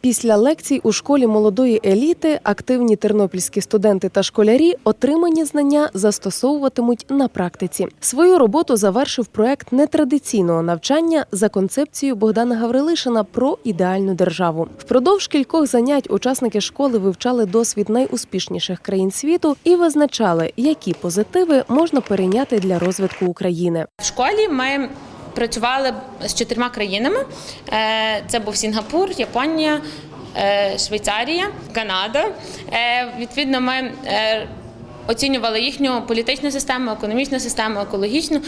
Після лекцій у школі молодої еліти активні тернопільські студенти та школярі отримані знання застосовуватимуть на практиці. Свою роботу завершив проект нетрадиційного навчання за концепцією Богдана Гаврилишина про ідеальну державу. Впродовж кількох занять учасники школи вивчали досвід найуспішніших країн світу і визначали, які позитиви можна перейняти для розвитку України. В школі ми працювали з чотирма країнами: Е, це був Сінгапур, Японія, е, Швейцарія, Канада. Е, Відповідно, ми оцінювали їхню політичну систему, економічну систему, екологічну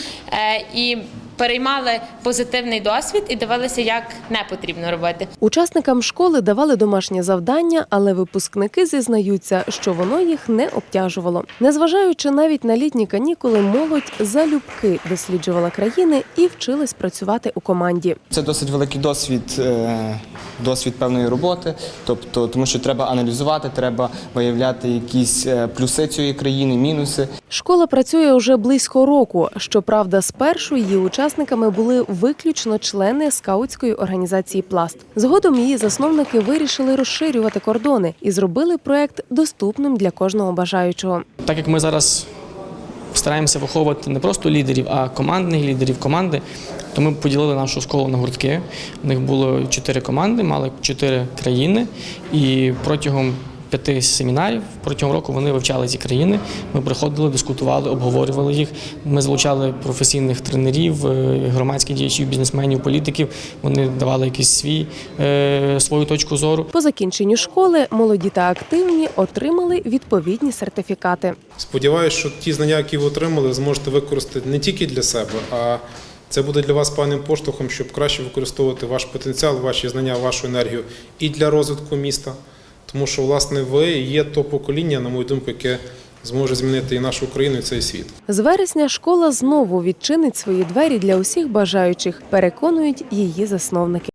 і переймали позитивний досвід і дивилися, як не потрібно робити. Учасникам школи давали домашнє завдання, але випускники зізнаються, що воно їх не обтяжувало. Незважаючи навіть на літні канікули, молодь залюбки досліджувала країни і вчилась працювати у команді. Це досить великий досвід, е, досвід певної роботи, тобто, тому що треба аналізувати, треба виявляти якісь е, плюси цієї країни, мінуси. Школа працює уже близько року. Щоправда, спершу її учасниками були виключно члени скаутської організації Пласт. Згодом її засновники вирішили розширювати кордони і зробили проект доступним для кожного бажаючого. Так як ми зараз стараємося виховувати не просто лідерів, а командних лідерів команди, то ми поділили нашу школу на гуртки. У них було чотири команди, мали чотири країни, і протягом п'яти семінарів протягом року вони вивчали ці країни. Ми приходили, дискутували, обговорювали їх. Ми залучали професійних тренерів, е, громадських діячів, бізнесменів, політиків. Вони давали якийсь свій е, свою точку зору. По закінченню школи молоді та активні отримали відповідні сертифікати. Сподіваюсь, що ті знання, які ви отримали, ви зможете використати не тільки для себе, а це буде для вас певним поштовхом, щоб краще використовувати ваш потенціал, ваші знання, вашу енергію і для розвитку міста. Тому що, власне, ви є то покоління, на мою думку, яке зможе змінити і нашу Україну, і цей світ. З вересня школа знову відчинить свої двері для усіх бажаючих, переконують її засновники.